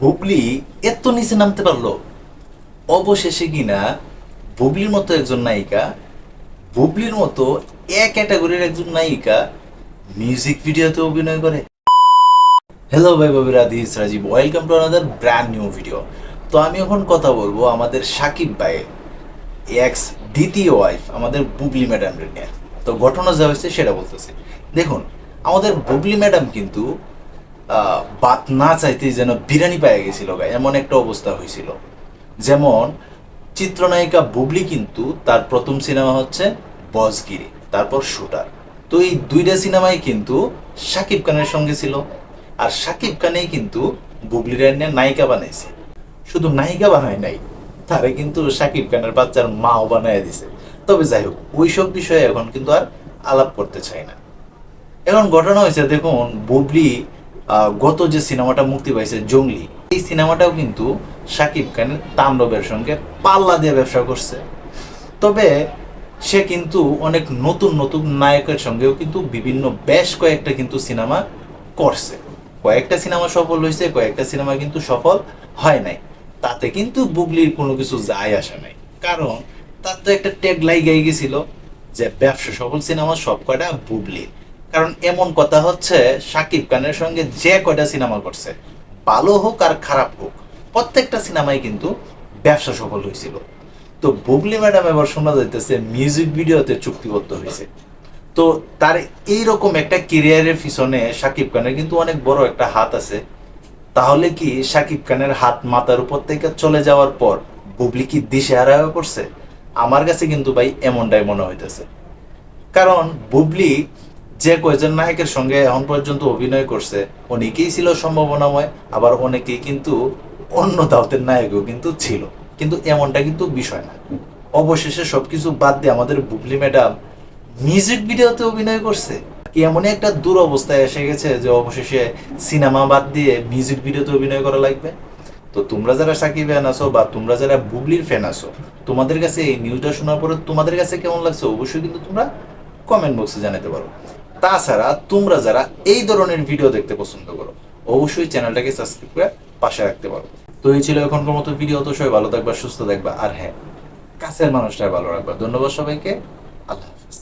বুবলি এত নিচে নামতে পারল। অবশেষে কিনা বুবলির মতো একজন নায়িকা, বুবলির মতো এক ক্যাটাগরির একজন নায়িকা মিউজিক ভিডিওতে অভিনয় করে। হ্যালো ভাই বাবিরা this Rajiv welcome to another brand new video তো আমি এখন কথা বলব আমাদের সাকিব ভাই এক্স দ্বিতীয় ওয়াইফ আমাদের বুবলি ম্যাডামের নিয়ে। তো ঘটনা যা হয়েছে সেটা বলতেছে। দেখুন, আমাদের বুবলি ম্যাডাম কিন্তু বাত না চাইতেই যেন বিরিয়ানি পায়ে গেছিল গায়ে এমন একটা অবস্থা হয়েছিল যেমন, চিত্রনায়িকা বুবলি কিন্তু তার প্রথম সিনেমা হচ্ছে বসগিরি তারপর শুটার। তো এই দুইটা সিনেমাই কিন্তু শাকিব খানের সঙ্গে ছিল, আর শাকিব খানেই কিন্তু বুবলি রান্নার নায়িকা বানাইছে। শুধু নায়িকা বানায় নাই, তারে কিন্তু শাকিব খানের বাচ্চার মাও বানায় দিছে। তবে যাই হোক, ওইসব বিষয়ে এখন কিন্তু আর আলাপ করতে চাই না। এখন ঘটনা হয়েছে দেখুন, বুবলি গত যে সিনেমাটা মুক্তি পাইছে জঙ্গলি, এই সিনেমাটাও কিন্তু শাকিব খানের তাণ্ডবের সঙ্গে পাল্লা দিয়ে ব্যবসা করছে। তবে সে কিন্তু অনেক নতুন নতুন নায়কের সঙ্গেও কিন্তু বিভিন্ন বেশ কয়েকটা কিন্তু সিনেমা করছে। কয়েকটা সিনেমা সফল হয়েছে, কয়েকটা সিনেমা কিন্তু সফল হয় নাই। তাতে কিন্তু বুবলির কোনো কিছু যায় আসে নাই। কারণ তার তো একটা ট্যাগ লাইগাই গেছিল যে ব্যবসা সফল সিনেমা সব কয়টা বুবলির। কারণ এমন কথা হচ্ছে, সাকিব খানের সঙ্গে যে কয়টা সিনেমা করছে, ভালো হোক আর খারাপ হোক, প্রত্যেকটা সিনেমাই কিন্তু ব্যবসা সফল হয়েছিল। তো বুবলি ম্যাডাম এবার শোনা যাইতেছে মিউজিক ভিডিওতে চুক্তিবদ্ধ হয়েছে। তো তার এইরকম একটা কেরিয়ারের পিছনে সাকিব খানের কিন্তু অনেক বড় একটা হাত আছে। তাহলে কি সাকিব খানের হাত মাথার উপর থেকে চলে যাওয়ার পর বুবলি কি দিশে হারা হয়ে পড়ছে আমার কাছে কিন্তু ভাই এমনটাই মনে হইতেছে। কারণ বুবলি যে কয়জন নায়কের সঙ্গে এখন পর্যন্ত অভিনয় করছে, অনেকেই ছিল সম্ভাবনাময়, আবার অনেকেই কিন্তু অন্য দাওতের নায়কও কিন্তু ছিল। কিন্তু এমনটা কিন্তু বিষয় না। অবশেষে সবকিছু বাদ দিয়ে আমাদের বুবলি ম্যাডাম মিউজিক ভিডিওতে অভিনয় করছে। কি এমনই একটা দুরবস্থায় এসে গেছে যে অবশেষে সিনেমা বাদ দিয়ে মিউজিক ভিডিওতে অভিনয় করা লাগবে? তো তোমরা যারা সাকিব ফ্যান আছো বা তোমরা যারা বুবলির ফ্যান আছো, তোমাদের কাছে এই নিউজটা শোনার পরে তোমাদের কাছে কেমন লাগছে? অবশ্যই কিন্তু তোমরা কমেন্ট বক্সে জানাতে পারো। তাছাড়া তোমরা যারা এই ধরনের ভিডিও দেখতে পছন্দ করো, অবশ্যই চ্যানেলটাকে সাবস্ক্রাইব করে পাশে রাখতে পারো। তো এই ছিল এখনকার মতো ভিডিও তো সবাই ভালো থাকবা, সুস্থ থাকবা, আর হ্যাঁ কাছের মানুষটা ভালো রাখবা। ধন্যবাদ সবাইকে, আল্লাহ হাফেজ।